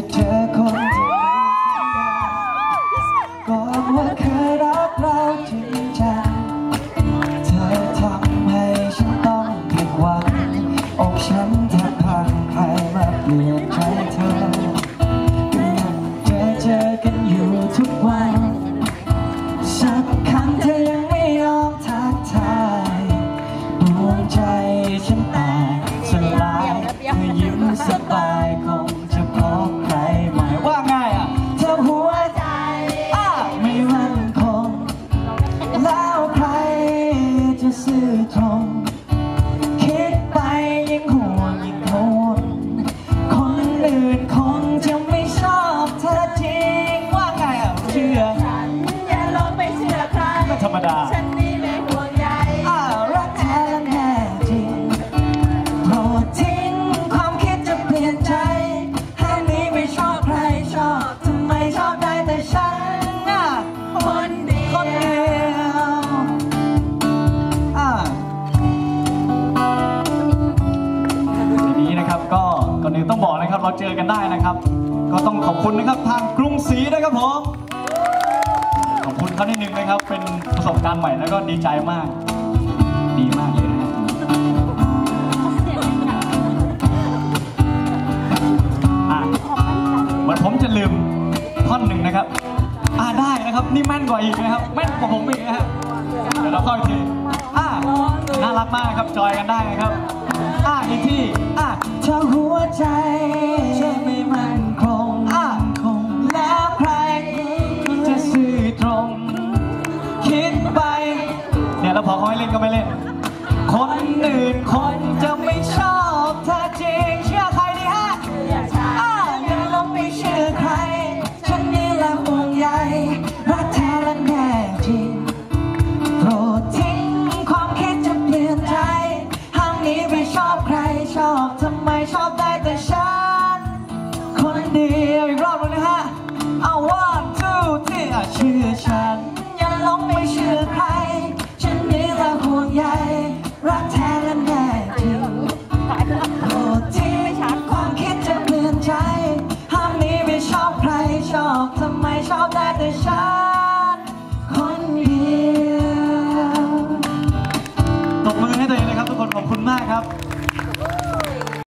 จะเจอคนที่มีสัญญาก่อนว่าเคยรักเราจริงจังเธอทำให้ฉันต้องผิดหวังอกฉันแทบพังใครมาเปลี่ยนใจเธอเจอเจอกันอยู่ทุกวันสักคำเธอยังไม่ยอมทักทายดวงใจฉันแตกสลายเธอยิ้มสบาย ซื่อตรงคิดไปยิ่งห่วงยิ่งโทนคนอื่นคงจะไม่ชอบเธอจริงว่าไงอะเชื่อฉันอย่าลองไปเชื่อใครก็ธรรมดา เราเจอกันได้นะครับ ก็ต้องขอบคุณนะครับทางกรุงศรีนะครับผมขอบคุณเขานิดนึงนะครับ เป็นประสบการณ์ใหม่แล้วก็ดีใจมาก ดีมากเลยนะครับอะเหมือนผมจะลืมท่อนหนึ่งนะครับ อ่าได้นะครับ นี่แม่นกว่าอีกนะครับ แม่นกว่าผมอีกนะครับเดี๋ยวเราค่อยทีอ่าน่ารักมากครับ จอยกันได้นะครับ อ่าอีกที่อ่าถ้าหัวใจ เนี่ยแล้วพอเขาให้เล่นก็ไม่เล่น คนอื่นคนจะไม่ชอบเธอจริงเชื่อใครดีฮะอย่าช้าอ่าอย่าลงไปเชื่อใคร ฉันนี่แหละห่วงใยรักแท้และแน่จริงโปรดทิ้งความคิดจะเปลี่ยนใจห้ามนี้ไปชอบใครชอบทำไมชอบได้แต่ฉันคนเดียว and shout at the shout.